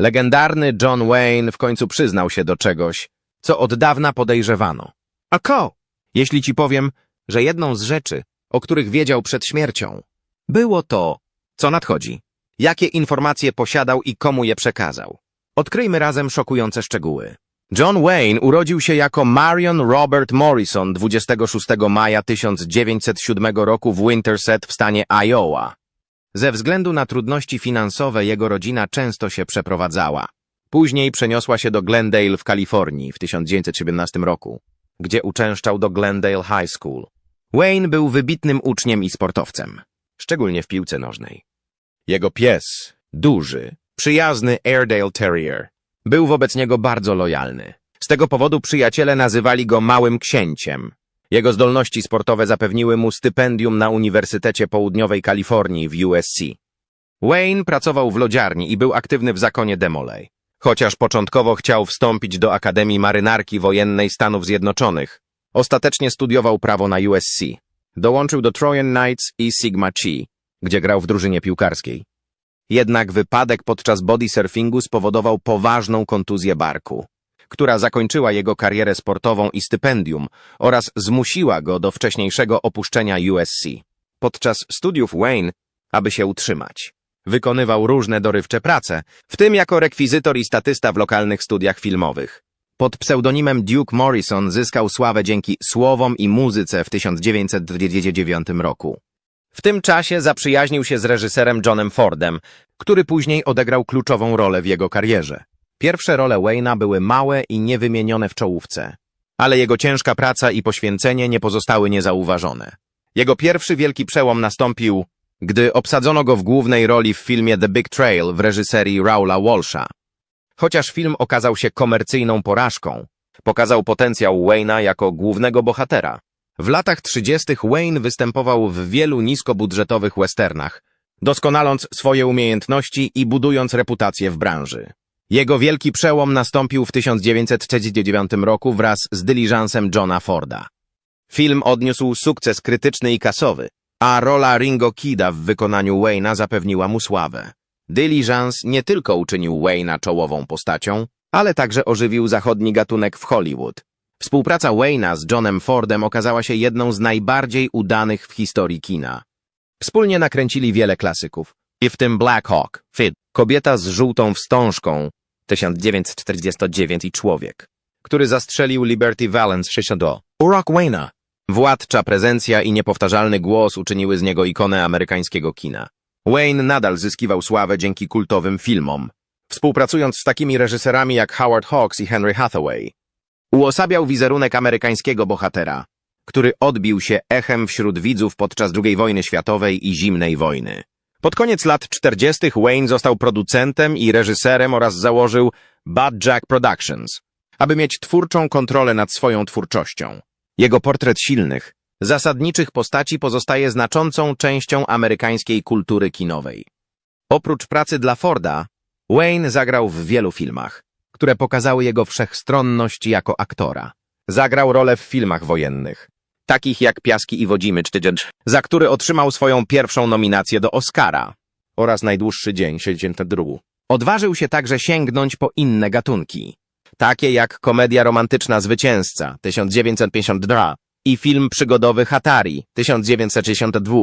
Legendarny John Wayne w końcu przyznał się do czegoś, co od dawna podejrzewano. A ko? Jeśli ci powiem, że jedną z rzeczy, o których wiedział przed śmiercią, było to, co nadchodzi, jakie informacje posiadał i komu je przekazał. Odkryjmy razem szokujące szczegóły. John Wayne urodził się jako Marion Robert Morrison 26 maja 1907 roku w Winterset w stanie Iowa. Ze względu na trudności finansowe jego rodzina często się przeprowadzała. Później przeniosła się do Glendale w Kalifornii w 1917 roku, gdzie uczęszczał do Glendale High School. Wayne był wybitnym uczniem i sportowcem, szczególnie w piłce nożnej. Jego pies, duży, przyjazny Airedale Terrier, był wobec niego bardzo lojalny. Z tego powodu przyjaciele nazywali go Małym Księciem. Jego zdolności sportowe zapewniły mu stypendium na Uniwersytecie Południowej Kalifornii w USC. Wayne pracował w lodziarni i był aktywny w zakonie Demolay. Chociaż początkowo chciał wstąpić do Akademii Marynarki Wojennej Stanów Zjednoczonych, ostatecznie studiował prawo na USC. Dołączył do Trojan Knights i Sigma Chi, gdzie grał w drużynie piłkarskiej. Jednak wypadek podczas bodysurfingu spowodował poważną kontuzję barku, która zakończyła jego karierę sportową i stypendium oraz zmusiła go do wcześniejszego opuszczenia USC. Podczas studiów Wayne, aby się utrzymać, wykonywał różne dorywcze prace, w tym jako rekwizytor i statysta w lokalnych studiach filmowych. Pod pseudonimem Duke Morrison zyskał sławę dzięki słowom i muzyce w 1929 roku. W tym czasie zaprzyjaźnił się z reżyserem Johnem Fordem, który później odegrał kluczową rolę w jego karierze. Pierwsze role Wayne'a były małe i niewymienione w czołówce, ale jego ciężka praca i poświęcenie nie pozostały niezauważone. Jego pierwszy wielki przełom nastąpił, gdy obsadzono go w głównej roli w filmie The Big Trail w reżyserii Raula Walsha. Chociaż film okazał się komercyjną porażką, pokazał potencjał Wayne'a jako głównego bohatera. W latach 30. Wayne występował w wielu niskobudżetowych westernach, doskonaląc swoje umiejętności i budując reputację w branży. Jego wielki przełom nastąpił w 1939 roku wraz z dyliżansem Johna Forda. Film odniósł sukces krytyczny i kasowy, a rola Ringo Kida w wykonaniu Wayne'a zapewniła mu sławę. Diligence nie tylko uczynił Wayne'a czołową postacią, ale także ożywił zachodni gatunek w Hollywood. Współpraca Wayne'a z Johnem Fordem okazała się jedną z najbardziej udanych w historii kina. Wspólnie nakręcili wiele klasyków, w tym Black Hawk, Fid, Kobieta z żółtą wstążką, 1949 i Człowiek, który zastrzelił Liberty Valance 62. Urok Wayne'a. Władcza prezencja i niepowtarzalny głos uczyniły z niego ikonę amerykańskiego kina. Wayne nadal zyskiwał sławę dzięki kultowym filmom, współpracując z takimi reżyserami jak Howard Hawks i Henry Hathaway. Uosabiał wizerunek amerykańskiego bohatera, który odbił się echem wśród widzów podczas II wojny światowej i zimnej wojny. Pod koniec lat 40. Wayne został producentem i reżyserem oraz założył Bad Jack Productions, aby mieć twórczą kontrolę nad swoją twórczością. Jego portret silnych, zasadniczych postaci pozostaje znaczącą częścią amerykańskiej kultury kinowej. Oprócz pracy dla Forda, Wayne zagrał w wielu filmach, które pokazały jego wszechstronność jako aktora. Zagrał rolę w filmach wojennych, takich jak Piaski i Wodzimy Cztydziecz, za który otrzymał swoją pierwszą nominację do Oscara oraz Najdłuższy Dzień 62. Odważył się także sięgnąć po inne gatunki, takie jak komedia romantyczna Zwycięzca 1952 i film przygodowy Hatari 1962.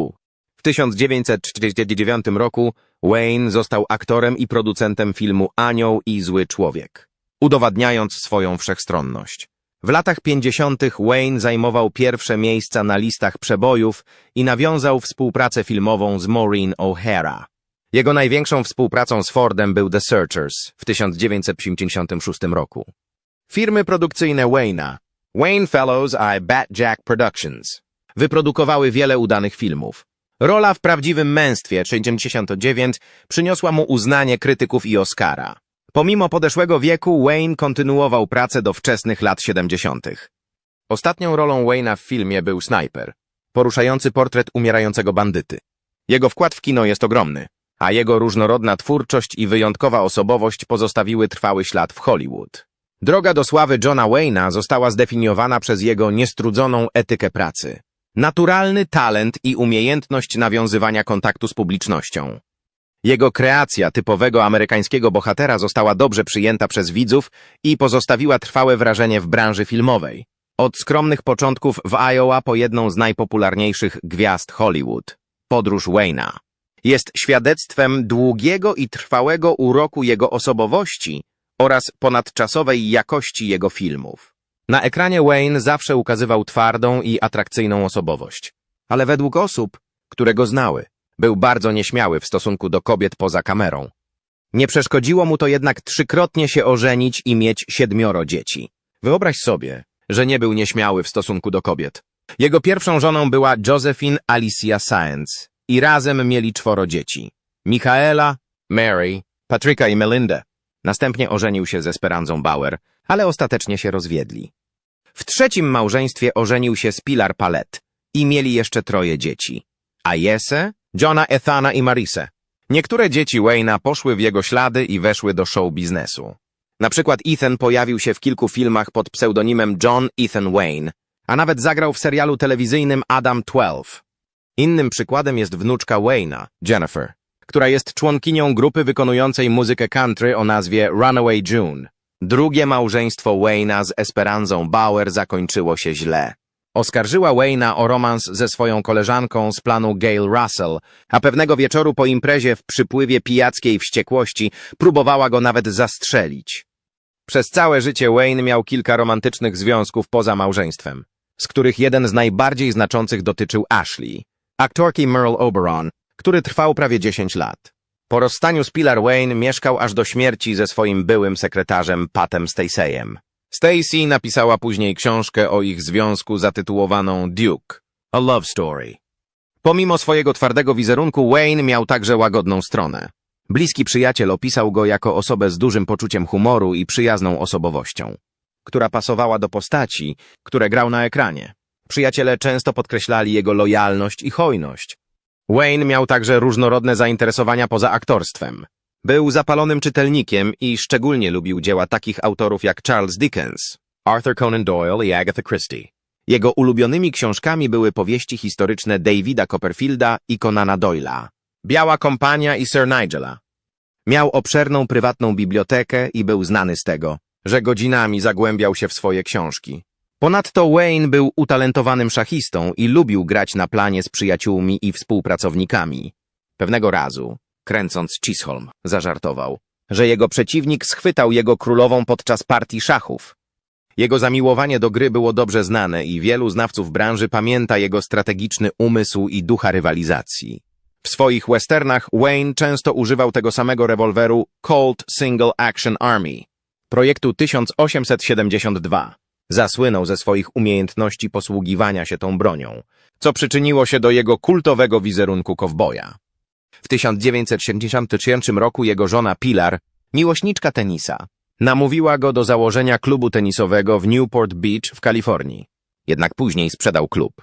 W 1949 roku Wayne został aktorem i producentem filmu Anioł i Zły Człowiek, udowadniając swoją wszechstronność. W latach 50. Wayne zajmował pierwsze miejsca na listach przebojów i nawiązał współpracę filmową z Maureen O'Hara. Jego największą współpracą z Fordem był The Searchers w 1956 roku. Firmy produkcyjne Wayne'a, Wayne Fellows i Bat Jack Productions, wyprodukowały wiele udanych filmów. Rola w prawdziwym męstwie 69 przyniosła mu uznanie krytyków i Oscara. Pomimo podeszłego wieku, Wayne kontynuował pracę do wczesnych lat 70. Ostatnią rolą Wayne'a w filmie był Sniper, poruszający portret umierającego bandyty. Jego wkład w kino jest ogromny, a jego różnorodna twórczość i wyjątkowa osobowość pozostawiły trwały ślad w Hollywood. Droga do sławy Johna Wayne'a została zdefiniowana przez jego niestrudzoną etykę pracy, naturalny talent i umiejętność nawiązywania kontaktu z publicznością. Jego kreacja typowego amerykańskiego bohatera została dobrze przyjęta przez widzów i pozostawiła trwałe wrażenie w branży filmowej. Od skromnych początków w Iowa po jedną z najpopularniejszych gwiazd Hollywood. Podróż Wayne'a. Jest świadectwem długiego i trwałego uroku jego osobowości oraz ponadczasowej jakości jego filmów. Na ekranie Wayne zawsze ukazywał twardą i atrakcyjną osobowość, ale według osób, które go znały, był bardzo nieśmiały w stosunku do kobiet poza kamerą. Nie przeszkodziło mu to jednak trzykrotnie się ożenić i mieć siedmioro dzieci. Wyobraź sobie, że nie był nieśmiały w stosunku do kobiet. Jego pierwszą żoną była Josephine Alicia Sáenz i razem mieli czworo dzieci. Michaela, Mary, Patryka i Melindę. Następnie ożenił się ze Speranzą Bauer, ale ostatecznie się rozwiedli. W trzecim małżeństwie ożenił się z Pilar Palet i mieli jeszcze troje dzieci. Ayese, Johna Ethana i Marise. Niektóre dzieci Wayne'a poszły w jego ślady i weszły do show biznesu. Na przykład Ethan pojawił się w kilku filmach pod pseudonimem John Ethan Wayne, a nawet zagrał w serialu telewizyjnym Adam 12. Innym przykładem jest wnuczka Wayne'a, Jennifer, która jest członkinią grupy wykonującej muzykę country o nazwie Runaway June. Drugie małżeństwo Wayne'a z Esperanzą Bauer zakończyło się źle. Oskarżyła Wayne'a o romans ze swoją koleżanką z planu Gail Russell, a pewnego wieczoru po imprezie w przypływie pijackiej wściekłości próbowała go nawet zastrzelić. Przez całe życie Wayne miał kilka romantycznych związków poza małżeństwem, z których jeden z najbardziej znaczących dotyczył Ashley, aktorki Merle Oberon, który trwał prawie 10 lat. Po rozstaniu z Pilar Wayne mieszkał aż do śmierci ze swoim byłym sekretarzem Patem Staceyem. Stacy napisała później książkę o ich związku zatytułowaną Duke, A Love Story. Pomimo swojego twardego wizerunku, Wayne miał także łagodną stronę. Bliski przyjaciel opisał go jako osobę z dużym poczuciem humoru i przyjazną osobowością, która pasowała do postaci, które grał na ekranie. Przyjaciele często podkreślali jego lojalność i hojność. Wayne miał także różnorodne zainteresowania poza aktorstwem. Był zapalonym czytelnikiem i szczególnie lubił dzieła takich autorów jak Charles Dickens, Arthur Conan Doyle i Agatha Christie. Jego ulubionymi książkami były powieści historyczne Davida Copperfielda i Conana Doyle'a, Biała Kompania i Sir Nigela. Miał obszerną prywatną bibliotekę i był znany z tego, że godzinami zagłębiał się w swoje książki. Ponadto Wayne był utalentowanym szachistą i lubił grać na planie z przyjaciółmi i współpracownikami. Pewnego razu, kręcąc Chisholm, zażartował, że jego przeciwnik schwytał jego królową podczas partii szachów. Jego zamiłowanie do gry było dobrze znane i wielu znawców branży pamięta jego strategiczny umysł i ducha rywalizacji. W swoich westernach Wayne często używał tego samego rewolweru Colt Single Action Army, projektu 1872. Zasłynął ze swoich umiejętności posługiwania się tą bronią, co przyczyniło się do jego kultowego wizerunku kowboja. W 1973 roku jego żona Pilar, miłośniczka tenisa, namówiła go do założenia klubu tenisowego w Newport Beach w Kalifornii. Jednak później sprzedał klub,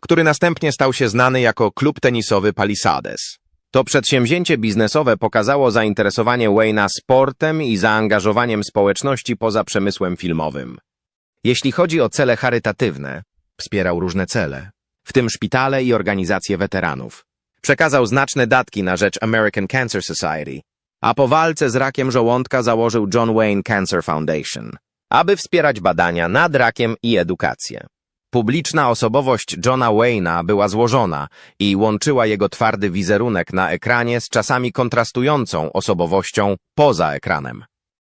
który następnie stał się znany jako klub tenisowy Palisades. To przedsięwzięcie biznesowe pokazało zainteresowanie Wayne'a sportem i zaangażowaniem społeczności poza przemysłem filmowym. Jeśli chodzi o cele charytatywne, wspierał różne cele, w tym szpitale i organizacje weteranów. Przekazał znaczne datki na rzecz American Cancer Society, a po walce z rakiem żołądka założył John Wayne Cancer Foundation, aby wspierać badania nad rakiem i edukację. Publiczna osobowość Johna Wayne'a była złożona i łączyła jego twardy wizerunek na ekranie z czasami kontrastującą osobowością poza ekranem.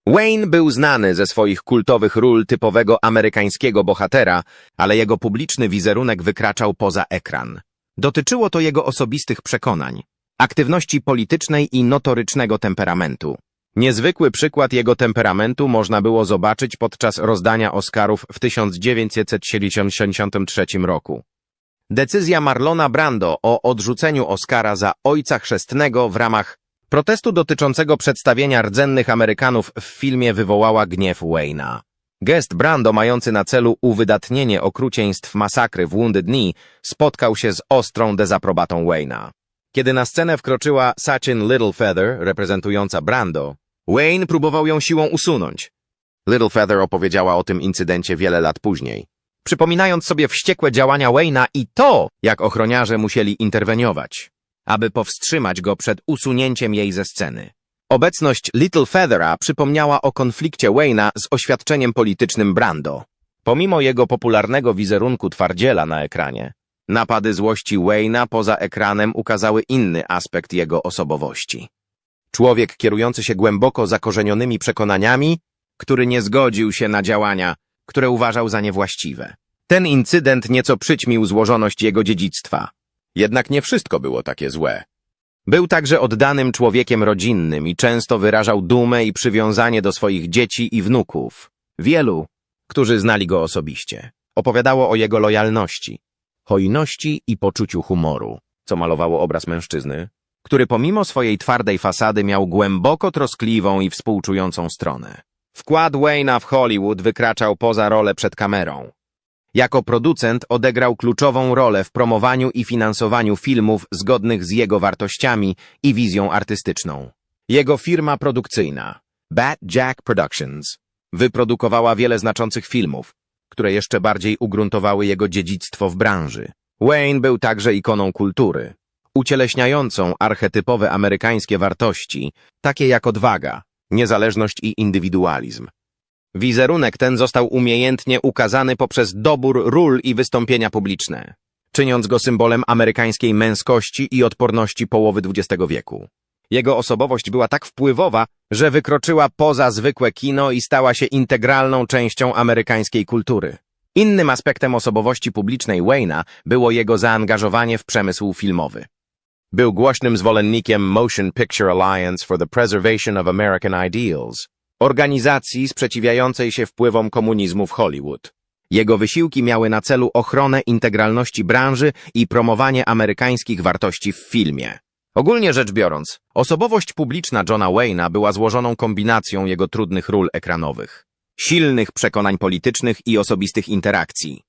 Wayne był znany ze swoich kultowych ról typowego amerykańskiego bohatera, ale jego publiczny wizerunek wykraczał poza ekran. Dotyczyło to jego osobistych przekonań, aktywności politycznej i notorycznego temperamentu. Niezwykły przykład jego temperamentu można było zobaczyć podczas rozdania Oscarów w 1973 roku. Decyzja Marlona Brando o odrzuceniu Oscara za Ojca Chrzestnego w ramach protestu dotyczącego przedstawienia rdzennych Amerykanów w filmie wywołała gniew Wayne'a. Gest Brando mający na celu uwydatnienie okrucieństw masakry w Wounded Knee spotkał się z ostrą dezaprobatą Wayne'a. Kiedy na scenę wkroczyła Sachin Littlefeather, reprezentująca Brando, Wayne próbował ją siłą usunąć. Littlefeather opowiedziała o tym incydencie wiele lat później, przypominając sobie wściekłe działania Wayne'a i to, jak ochroniarze musieli interweniować. aby powstrzymać go przed usunięciem jej ze sceny. Obecność Little Feathera przypomniała o konflikcie Wayna z oświadczeniem politycznym Brando. Pomimo jego popularnego wizerunku twardziela na ekranie, napady złości Wayna poza ekranem ukazały inny aspekt jego osobowości. Człowiek kierujący się głęboko zakorzenionymi przekonaniami, który nie zgodził się na działania, które uważał za niewłaściwe. Ten incydent nieco przyćmił złożoność jego dziedzictwa. Jednak nie wszystko było takie złe. Był także oddanym człowiekiem rodzinnym i często wyrażał dumę i przywiązanie do swoich dzieci i wnuków. Wielu, którzy znali go osobiście, opowiadało o jego lojalności, hojności i poczuciu humoru, co malowało obraz mężczyzny, który pomimo swojej twardej fasady miał głęboko troskliwą i współczującą stronę. Wkład Wayna w Hollywood wykraczał poza rolę przed kamerą. Jako producent odegrał kluczową rolę w promowaniu i finansowaniu filmów zgodnych z jego wartościami i wizją artystyczną. Jego firma produkcyjna, Bat Jack Productions, wyprodukowała wiele znaczących filmów, które jeszcze bardziej ugruntowały jego dziedzictwo w branży. Wayne był także ikoną kultury, ucieleśniającą archetypowe amerykańskie wartości, takie jak odwaga, niezależność i indywidualizm. Wizerunek ten został umiejętnie ukazany poprzez dobór ról i wystąpienia publiczne, czyniąc go symbolem amerykańskiej męskości i odporności połowy XX wieku. Jego osobowość była tak wpływowa, że wykroczyła poza zwykłe kino i stała się integralną częścią amerykańskiej kultury. Innym aspektem osobowości publicznej Wayna było jego zaangażowanie w przemysł filmowy. Był głośnym zwolennikiem Motion Picture Alliance for the Preservation of American Ideals, organizacji sprzeciwiającej się wpływom komunizmu w Hollywood. Jego wysiłki miały na celu ochronę integralności branży i promowanie amerykańskich wartości w filmie. Ogólnie rzecz biorąc, osobowość publiczna Johna Wayna była złożoną kombinacją jego trudnych ról ekranowych, silnych przekonań politycznych i osobistych interakcji.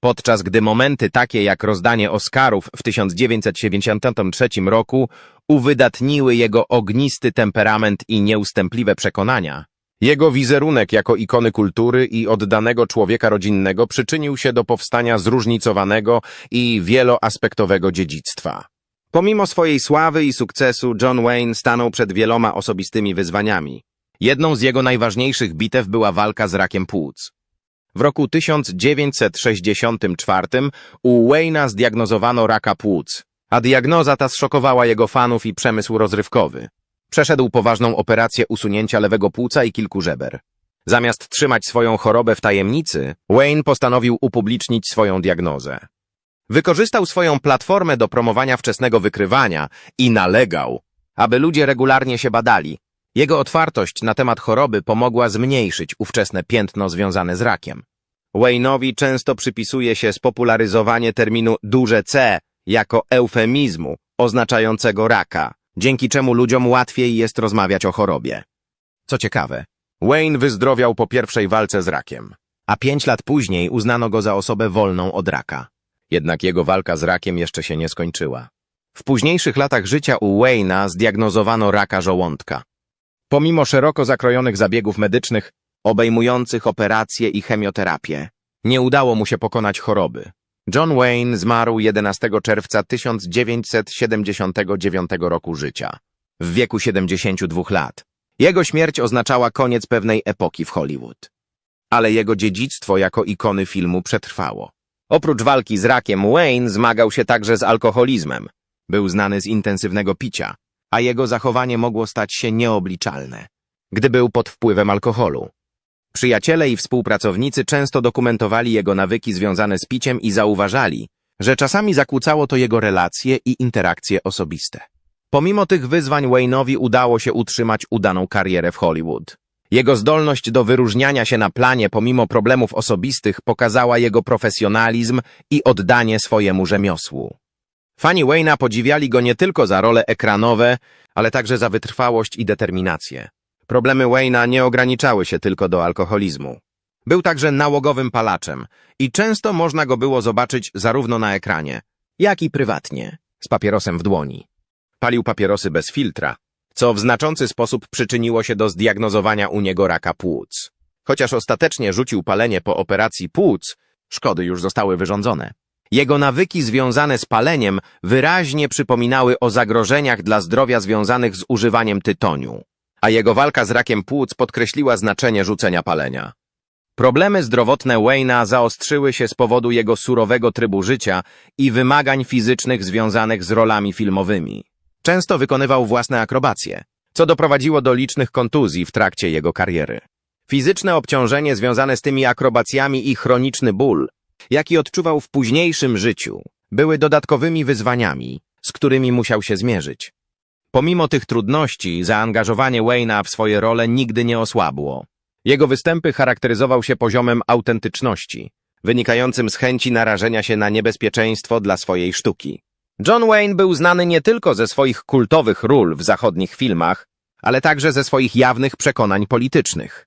Podczas gdy momenty takie jak rozdanie Oscarów w 1973 roku uwydatniły jego ognisty temperament i nieustępliwe przekonania, jego wizerunek jako ikony kultury i oddanego człowieka rodzinnego przyczynił się do powstania zróżnicowanego i wieloaspektowego dziedzictwa. Pomimo swojej sławy i sukcesu, John Wayne stanął przed wieloma osobistymi wyzwaniami. Jedną z jego najważniejszych bitew była walka z rakiem płuc. W roku 1964 u Wayna zdiagnozowano raka płuc, a diagnoza ta zszokowała jego fanów i przemysł rozrywkowy. Przeszedł poważną operację usunięcia lewego płuca i kilku żeber. Zamiast trzymać swoją chorobę w tajemnicy, Wayne postanowił upublicznić swoją diagnozę. Wykorzystał swoją platformę do promowania wczesnego wykrywania i nalegał, aby ludzie regularnie się badali. Jego otwartość na temat choroby pomogła zmniejszyć ówczesne piętno związane z rakiem. Wayne'owi często przypisuje się spopularyzowanie terminu duże C jako eufemizmu oznaczającego raka, dzięki czemu ludziom łatwiej jest rozmawiać o chorobie. Co ciekawe, Wayne wyzdrowiał po pierwszej walce z rakiem, a pięć lat później uznano go za osobę wolną od raka. Jednak jego walka z rakiem jeszcze się nie skończyła. W późniejszych latach życia u Wayna zdiagnozowano raka żołądka. Pomimo szeroko zakrojonych zabiegów medycznych, obejmujących operacje i chemioterapię, nie udało mu się pokonać choroby. John Wayne zmarł 11 czerwca 1979 roku życia, w wieku 72 lat. Jego śmierć oznaczała koniec pewnej epoki w Hollywood. Ale jego dziedzictwo jako ikony filmu przetrwało. Oprócz walki z rakiem, Wayne zmagał się także z alkoholizmem. Był znany z intensywnego picia, a jego zachowanie mogło stać się nieobliczalne, gdy był pod wpływem alkoholu. Przyjaciele i współpracownicy często dokumentowali jego nawyki związane z piciem i zauważali, że czasami zakłócało to jego relacje i interakcje osobiste. Pomimo tych wyzwań Wayne'owi udało się utrzymać udaną karierę w Hollywood. Jego zdolność do wyróżniania się na planie pomimo problemów osobistych pokazała jego profesjonalizm i oddanie swojemu rzemiosłu. Fani Wayna podziwiali go nie tylko za role ekranowe, ale także za wytrwałość i determinację. Problemy Wayna nie ograniczały się tylko do alkoholizmu. Był także nałogowym palaczem i często można go było zobaczyć zarówno na ekranie, jak i prywatnie, z papierosem w dłoni. Palił papierosy bez filtra, co w znaczący sposób przyczyniło się do zdiagnozowania u niego raka płuc. Chociaż ostatecznie rzucił palenie po operacji płuc, szkody już zostały wyrządzone. Jego nawyki związane z paleniem wyraźnie przypominały o zagrożeniach dla zdrowia związanych z używaniem tytoniu, a jego walka z rakiem płuc podkreśliła znaczenie rzucenia palenia. Problemy zdrowotne Wayna zaostrzyły się z powodu jego surowego trybu życia i wymagań fizycznych związanych z rolami filmowymi. Często wykonywał własne akrobacje, co doprowadziło do licznych kontuzji w trakcie jego kariery. Fizyczne obciążenie związane z tymi akrobacjami i chroniczny ból, jaki odczuwał w późniejszym życiu, były dodatkowymi wyzwaniami, z którymi musiał się zmierzyć. Pomimo tych trudności, zaangażowanie Wayna w swoje role nigdy nie osłabło. Jego występy charakteryzował się poziomem autentyczności, wynikającym z chęci narażenia się na niebezpieczeństwo dla swojej sztuki. John Wayne był znany nie tylko ze swoich kultowych ról w zachodnich filmach, ale także ze swoich jawnych przekonań politycznych.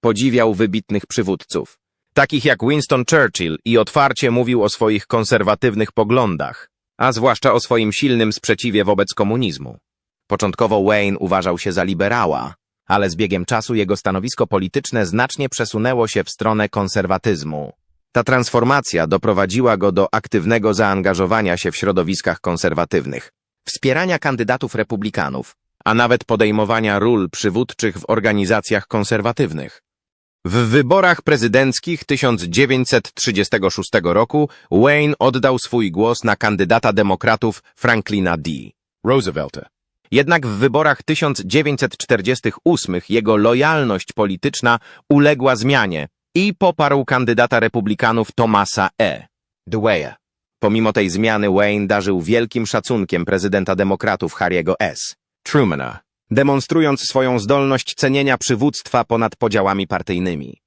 Podziwiał wybitnych przywódców, takich jak Winston Churchill i otwarcie mówił o swoich konserwatywnych poglądach, a zwłaszcza o swoim silnym sprzeciwie wobec komunizmu. Początkowo Wayne uważał się za liberała, ale z biegiem czasu jego stanowisko polityczne znacznie przesunęło się w stronę konserwatyzmu. Ta transformacja doprowadziła go do aktywnego zaangażowania się w środowiskach konserwatywnych, wspierania kandydatów republikanów, a nawet podejmowania ról przywódczych w organizacjach konserwatywnych. W wyborach prezydenckich 1936 roku Wayne oddał swój głos na kandydata demokratów Franklina D. Roosevelta. Jednak w wyborach 1948 jego lojalność polityczna uległa zmianie i poparł kandydata republikanów Thomasa E. Dewey'a. Pomimo tej zmiany Wayne darzył wielkim szacunkiem prezydenta demokratów Harry'ego S. Trumana, demonstrując swoją zdolność cenienia przywództwa ponad podziałami partyjnymi.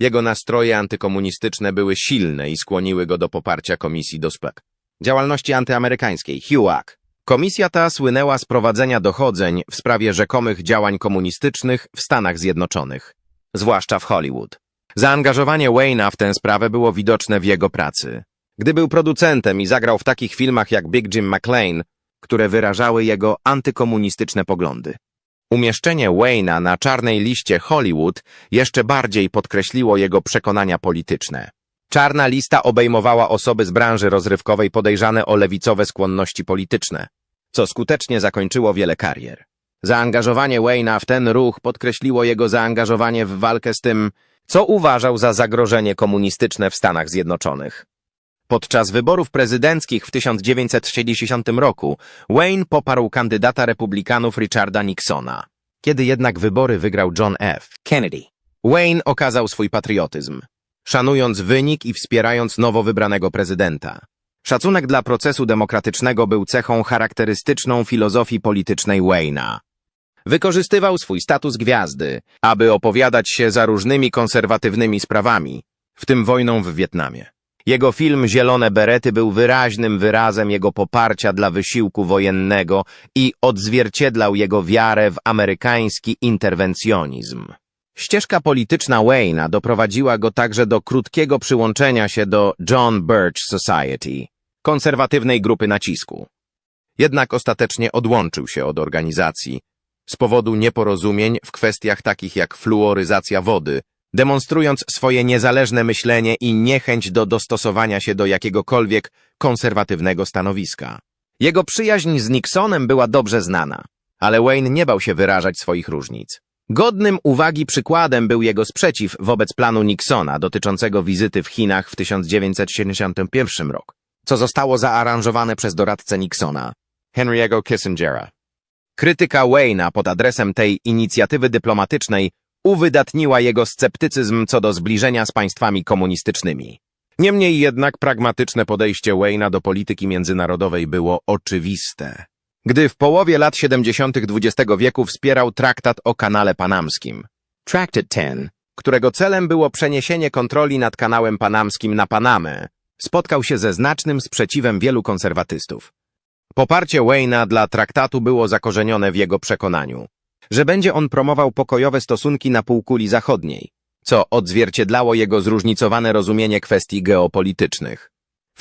Jego nastroje antykomunistyczne były silne i skłoniły go do poparcia Komisji do Spraw Działalności Antyamerykańskiej, HUAC. Komisja ta słynęła z prowadzenia dochodzeń w sprawie rzekomych działań komunistycznych w Stanach Zjednoczonych, zwłaszcza w Hollywood. Zaangażowanie Wayna w tę sprawę było widoczne w jego pracy. Gdy był producentem i zagrał w takich filmach jak Big Jim McLean, które wyrażały jego antykomunistyczne poglądy. Umieszczenie Wayna na czarnej liście Hollywood jeszcze bardziej podkreśliło jego przekonania polityczne. Czarna lista obejmowała osoby z branży rozrywkowej podejrzane o lewicowe skłonności polityczne, co skutecznie zakończyło wiele karier. Zaangażowanie Wayna w ten ruch podkreśliło jego zaangażowanie w walkę z tym, co uważał za zagrożenie komunistyczne w Stanach Zjednoczonych. Podczas wyborów prezydenckich w 1960 roku Wayne poparł kandydata republikanów Richarda Nixona. Kiedy jednak wybory wygrał John F. Kennedy, Wayne okazał swój patriotyzm, szanując wynik i wspierając nowo wybranego prezydenta. Szacunek dla procesu demokratycznego był cechą charakterystyczną filozofii politycznej Wayne'a. Wykorzystywał swój status gwiazdy, aby opowiadać się za różnymi konserwatywnymi sprawami, w tym wojną w Wietnamie. Jego film Zielone Berety był wyraźnym wyrazem jego poparcia dla wysiłku wojennego i odzwierciedlał jego wiarę w amerykański interwencjonizm. Ścieżka polityczna Wayne'a doprowadziła go także do krótkiego przyłączenia się do John Birch Society, konserwatywnej grupy nacisku. Jednak ostatecznie odłączył się od organizacji z powodu nieporozumień w kwestiach takich jak fluoryzacja wody, demonstrując swoje niezależne myślenie i niechęć do dostosowania się do jakiegokolwiek konserwatywnego stanowiska. Jego przyjaźń z Nixonem była dobrze znana, ale Wayne nie bał się wyrażać swoich różnic. Godnym uwagi przykładem był jego sprzeciw wobec planu Nixona dotyczącego wizyty w Chinach w 1971 roku, co zostało zaaranżowane przez doradcę Nixona, Henry'ego Kissingera. Krytyka Wayne'a pod adresem tej inicjatywy dyplomatycznej uwydatniła jego sceptycyzm co do zbliżenia z państwami komunistycznymi. Niemniej jednak pragmatyczne podejście Wayne'a do polityki międzynarodowej było oczywiste. Gdy w połowie lat 70. XX wieku wspierał traktat o kanale panamskim, Tractat 10, którego celem było przeniesienie kontroli nad kanałem panamskim na Panamę, spotkał się ze znacznym sprzeciwem wielu konserwatystów. Poparcie Wayne'a dla traktatu było zakorzenione w jego przekonaniu, że będzie on promował pokojowe stosunki na półkuli zachodniej, co odzwierciedlało jego zróżnicowane rozumienie kwestii geopolitycznych.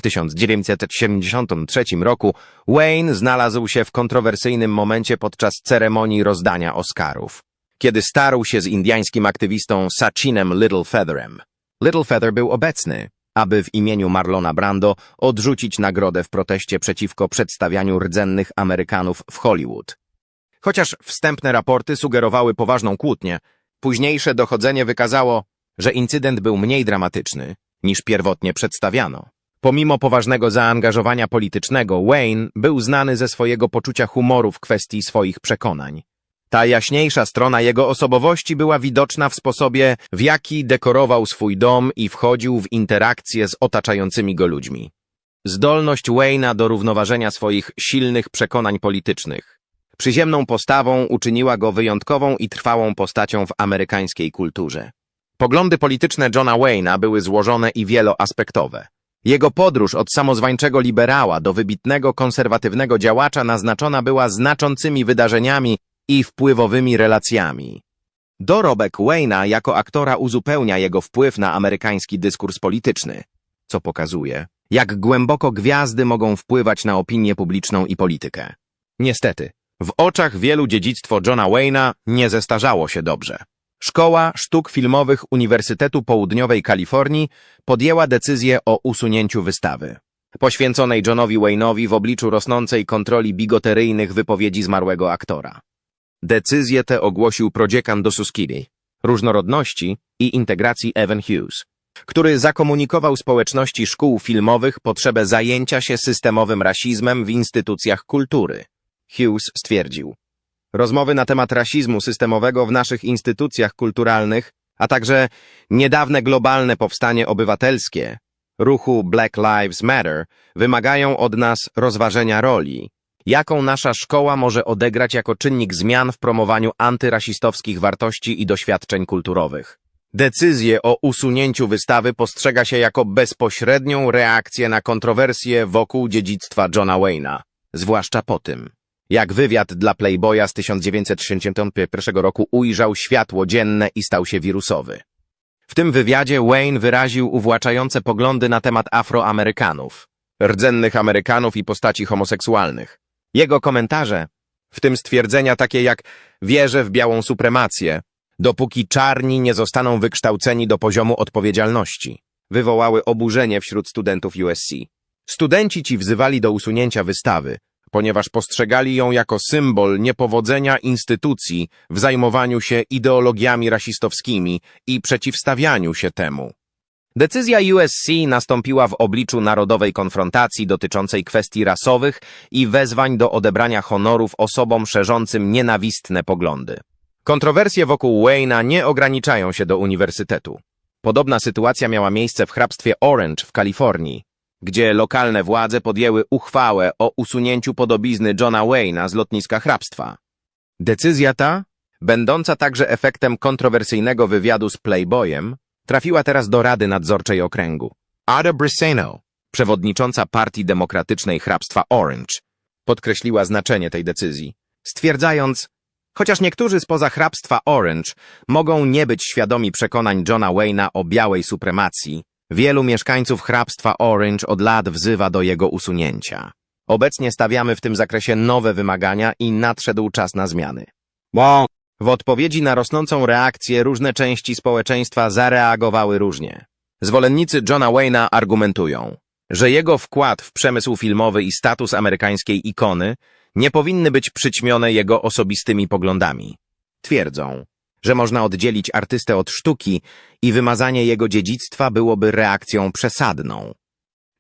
W 1973 roku Wayne znalazł się w kontrowersyjnym momencie podczas ceremonii rozdania Oscarów, kiedy starł się z indiańskim aktywistą Featherem. Little Feather był obecny, aby w imieniu Marlona Brando odrzucić nagrodę w proteście przeciwko przedstawianiu rdzennych Amerykanów w Hollywood. Chociaż wstępne raporty sugerowały poważną kłótnię, późniejsze dochodzenie wykazało, że incydent był mniej dramatyczny niż pierwotnie przedstawiano. Pomimo poważnego zaangażowania politycznego, Wayne był znany ze swojego poczucia humoru w kwestii swoich przekonań. Ta jaśniejsza strona jego osobowości była widoczna w sposobie, w jaki dekorował swój dom i wchodził w interakcje z otaczającymi go ludźmi. Zdolność Wayne'a do równoważenia swoich silnych przekonań politycznych. Przyziemną postawą uczyniła go wyjątkową i trwałą postacią w amerykańskiej kulturze. Poglądy polityczne Johna Wayne'a były złożone i wieloaspektowe. Jego podróż od samozwańczego liberała do wybitnego konserwatywnego działacza naznaczona była znaczącymi wydarzeniami i wpływowymi relacjami. Dorobek Wayne'a jako aktora uzupełnia jego wpływ na amerykański dyskurs polityczny, co pokazuje, jak głęboko gwiazdy mogą wpływać na opinię publiczną i politykę. Niestety, w oczach wielu dziedzictwo Johna Wayne'a nie zestarzało się dobrze. Szkoła Sztuk Filmowych Uniwersytetu Południowej Kalifornii podjęła decyzję o usunięciu wystawy, poświęconej Johnowi Wayne'owi w obliczu rosnącej kontroli bigoteryjnych wypowiedzi zmarłego aktora. Decyzję tę ogłosił prodziekan do Suskiri, różnorodności i integracji Evan Hughes, który zakomunikował społeczności szkół filmowych potrzebę zajęcia się systemowym rasizmem w instytucjach kultury. Hughes stwierdził, rozmowy na temat rasizmu systemowego w naszych instytucjach kulturalnych, a także niedawne globalne powstanie obywatelskie ruchu Black Lives Matter wymagają od nas rozważenia roli, jaką nasza szkoła może odegrać jako czynnik zmian w promowaniu antyrasistowskich wartości i doświadczeń kulturowych. Decyzję o usunięciu wystawy postrzega się jako bezpośrednią reakcję na kontrowersje wokół dziedzictwa Johna Wayne'a, zwłaszcza po tym, jak wywiad dla Playboya z 1961 roku ujrzał światło dzienne i stał się wirusowy. W tym wywiadzie Wayne wyraził uwłaczające poglądy na temat Afroamerykanów, rdzennych Amerykanów i postaci homoseksualnych. Jego komentarze, w tym stwierdzenia takie jak wierzę w białą supremację, dopóki czarni nie zostaną wykształceni do poziomu odpowiedzialności, wywołały oburzenie wśród studentów USC. Studenci ci wzywali do usunięcia wystawy, ponieważ postrzegali ją jako symbol niepowodzenia instytucji w zajmowaniu się ideologiami rasistowskimi i przeciwstawianiu się temu. Decyzja USC nastąpiła w obliczu narodowej konfrontacji dotyczącej kwestii rasowych i wezwań do odebrania honorów osobom szerzącym nienawistne poglądy. Kontrowersje wokół Wayne'a nie ograniczają się do uniwersytetu. Podobna sytuacja miała miejsce w hrabstwie Orange w Kalifornii, gdzie lokalne władze podjęły uchwałę o usunięciu podobizny Johna Wayne'a z lotniska hrabstwa. Decyzja ta, będąca także efektem kontrowersyjnego wywiadu z Playboyem, trafiła teraz do Rady Nadzorczej Okręgu. Ada Briseno, przewodnicząca Partii Demokratycznej Hrabstwa Orange, podkreśliła znaczenie tej decyzji, stwierdzając, chociaż niektórzy spoza hrabstwa Orange mogą nie być świadomi przekonań Johna Wayne'a o białej supremacji, wielu mieszkańców hrabstwa Orange od lat wzywa do jego usunięcia. Obecnie stawiamy w tym zakresie nowe wymagania i nadszedł czas na zmiany. W odpowiedzi na rosnącą reakcję różne części społeczeństwa zareagowały różnie. Zwolennicy Johna Wayne'a argumentują, że jego wkład w przemysł filmowy i status amerykańskiej ikony nie powinny być przyćmione jego osobistymi poglądami. Twierdzą, że można oddzielić artystę od sztuki i wymazanie jego dziedzictwa byłoby reakcją przesadną.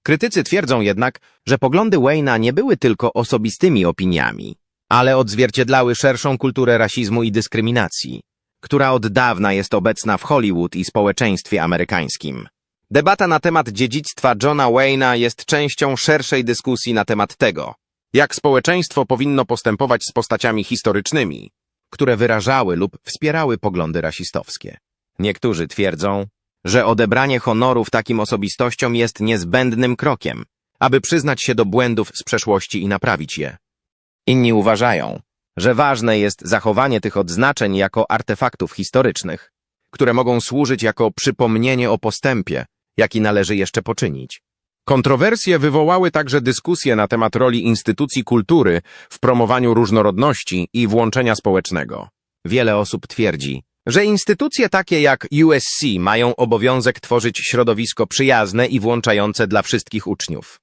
Krytycy twierdzą jednak, że poglądy Wayne'a nie były tylko osobistymi opiniami, ale odzwierciedlały szerszą kulturę rasizmu i dyskryminacji, która od dawna jest obecna w Hollywood i społeczeństwie amerykańskim. Debata na temat dziedzictwa Johna Wayne'a jest częścią szerszej dyskusji na temat tego, jak społeczeństwo powinno postępować z postaciami historycznymi, które wyrażały lub wspierały poglądy rasistowskie. Niektórzy twierdzą, że odebranie honorów takim osobistościom jest niezbędnym krokiem, aby przyznać się do błędów z przeszłości i naprawić je. Inni uważają, że ważne jest zachowanie tych odznaczeń jako artefaktów historycznych, które mogą służyć jako przypomnienie o postępie, jaki należy jeszcze poczynić. Kontrowersje wywołały także dyskusje na temat roli instytucji kultury w promowaniu różnorodności i włączenia społecznego. Wiele osób twierdzi, że instytucje takie jak USC mają obowiązek tworzyć środowisko przyjazne i włączające dla wszystkich uczniów.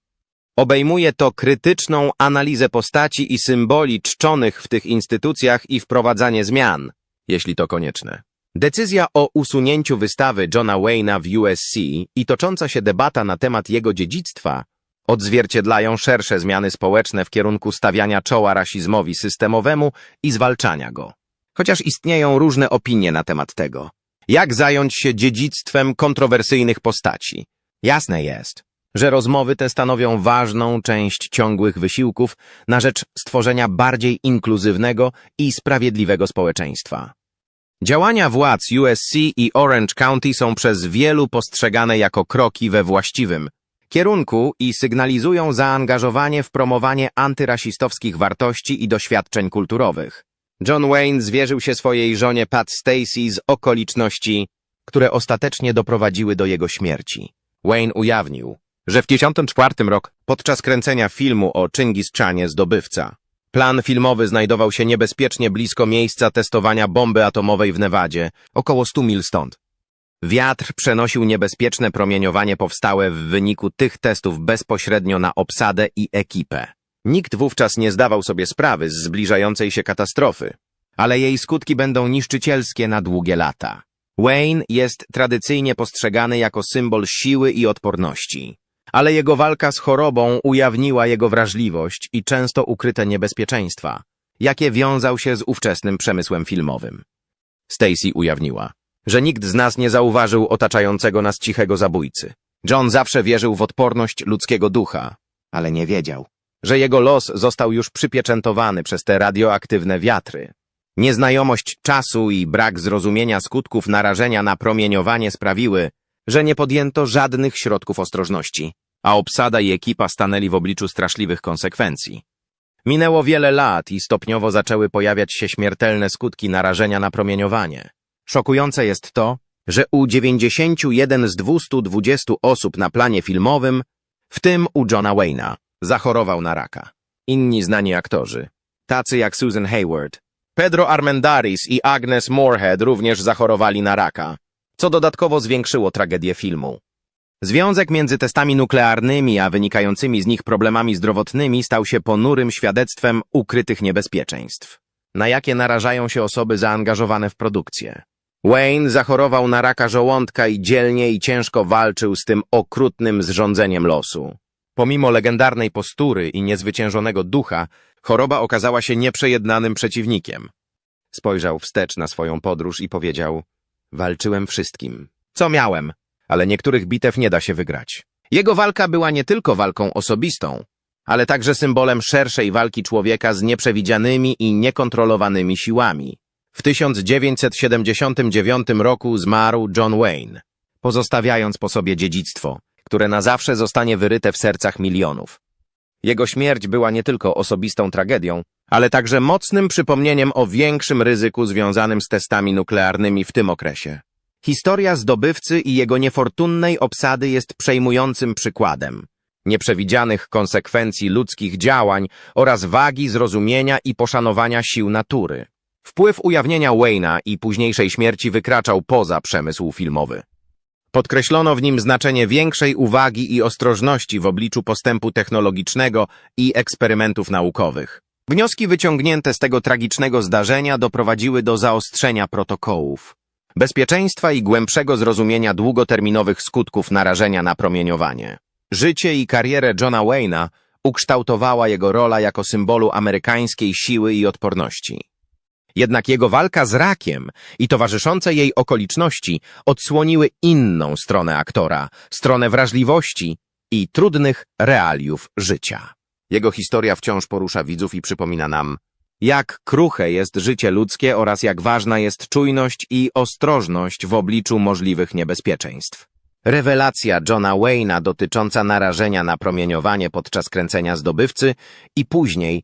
Obejmuje to krytyczną analizę postaci i symboli czczonych w tych instytucjach i wprowadzanie zmian, jeśli to konieczne. Decyzja o usunięciu wystawy Johna Wayna w USC i tocząca się debata na temat jego dziedzictwa odzwierciedlają szersze zmiany społeczne w kierunku stawiania czoła rasizmowi systemowemu i zwalczania go. Chociaż istnieją różne opinie na temat tego. Jak zająć się dziedzictwem kontrowersyjnych postaci? Jasne jest, że rozmowy te stanowią ważną część ciągłych wysiłków na rzecz stworzenia bardziej inkluzywnego i sprawiedliwego społeczeństwa. Działania władz USC i Orange County są przez wielu postrzegane jako kroki we właściwym kierunku i sygnalizują zaangażowanie w promowanie antyrasistowskich wartości i doświadczeń kulturowych. John Wayne zwierzył się swojej żonie Pat Stacy z okoliczności, które ostatecznie doprowadziły do jego śmierci. Wayne ujawnił, że w 1954 rok, podczas kręcenia filmu o Chingis Chanie Zdobywca, plan filmowy znajdował się niebezpiecznie blisko miejsca testowania bomby atomowej w Nevadzie, około 100 mil stąd. Wiatr przenosił niebezpieczne promieniowanie powstałe w wyniku tych testów bezpośrednio na obsadę i ekipę. Nikt wówczas nie zdawał sobie sprawy z zbliżającej się katastrofy, ale jej skutki będą niszczycielskie na długie lata. Wayne jest tradycyjnie postrzegany jako symbol siły i odporności, ale jego walka z chorobą ujawniła jego wrażliwość i często ukryte niebezpieczeństwa, jakie wiązał się z ówczesnym przemysłem filmowym. Stacy ujawniła, że nikt z nas nie zauważył otaczającego nas cichego zabójcy. John zawsze wierzył w odporność ludzkiego ducha, ale nie wiedział, że jego los został już przypieczętowany przez te radioaktywne wiatry. Nieznajomość czasu i brak zrozumienia skutków narażenia na promieniowanie sprawiły, że nie podjęto żadnych środków ostrożności, a obsada i ekipa stanęli w obliczu straszliwych konsekwencji. Minęło wiele lat i stopniowo zaczęły pojawiać się śmiertelne skutki narażenia na promieniowanie. Szokujące jest to, że u 91 z 220 osób na planie filmowym, w tym u Johna Wayna, zachorował na raka. Inni znani aktorzy, tacy jak Susan Hayward, Pedro Armendaris i Agnes Moorehead również zachorowali na raka, co dodatkowo zwiększyło tragedię filmu. Związek między testami nuklearnymi a wynikającymi z nich problemami zdrowotnymi stał się ponurym świadectwem ukrytych niebezpieczeństw, na jakie narażają się osoby zaangażowane w produkcję. Wayne zachorował na raka żołądka i dzielnie i ciężko walczył z tym okrutnym zrządzeniem losu. Pomimo legendarnej postury i niezwyciężonego ducha, choroba okazała się nieprzejednanym przeciwnikiem. Spojrzał wstecz na swoją podróż i powiedział: Walczyłem wszystkim. Co miałem? Ale niektórych bitew nie da się wygrać. Jego walka była nie tylko walką osobistą, ale także symbolem szerszej walki człowieka z nieprzewidzianymi i niekontrolowanymi siłami. W 1979 roku zmarł John Wayne, pozostawiając po sobie dziedzictwo, które na zawsze zostanie wyryte w sercach milionów. Jego śmierć była nie tylko osobistą tragedią, ale także mocnym przypomnieniem o większym ryzyku związanym z testami nuklearnymi w tym okresie. Historia zdobywcy i jego niefortunnej obsady jest przejmującym przykładem nieprzewidzianych konsekwencji ludzkich działań oraz wagi zrozumienia i poszanowania sił natury. Wpływ ujawnienia Wayna i późniejszej śmierci wykraczał poza przemysł filmowy. Podkreślono w nim znaczenie większej uwagi i ostrożności w obliczu postępu technologicznego i eksperymentów naukowych. Wnioski wyciągnięte z tego tragicznego zdarzenia doprowadziły do zaostrzenia protokołów, bezpieczeństwa i głębszego zrozumienia długoterminowych skutków narażenia na promieniowanie. Życie i karierę Johna Wayna ukształtowała jego rola jako symbolu amerykańskiej siły i odporności. Jednak jego walka z rakiem i towarzyszące jej okoliczności odsłoniły inną stronę aktora, stronę wrażliwości i trudnych realiów życia. Jego historia wciąż porusza widzów i przypomina nam, jak kruche jest życie ludzkie oraz jak ważna jest czujność i ostrożność w obliczu możliwych niebezpieczeństw. Rewelacja Johna Wayna dotycząca narażenia na promieniowanie podczas kręcenia zdobywcy i później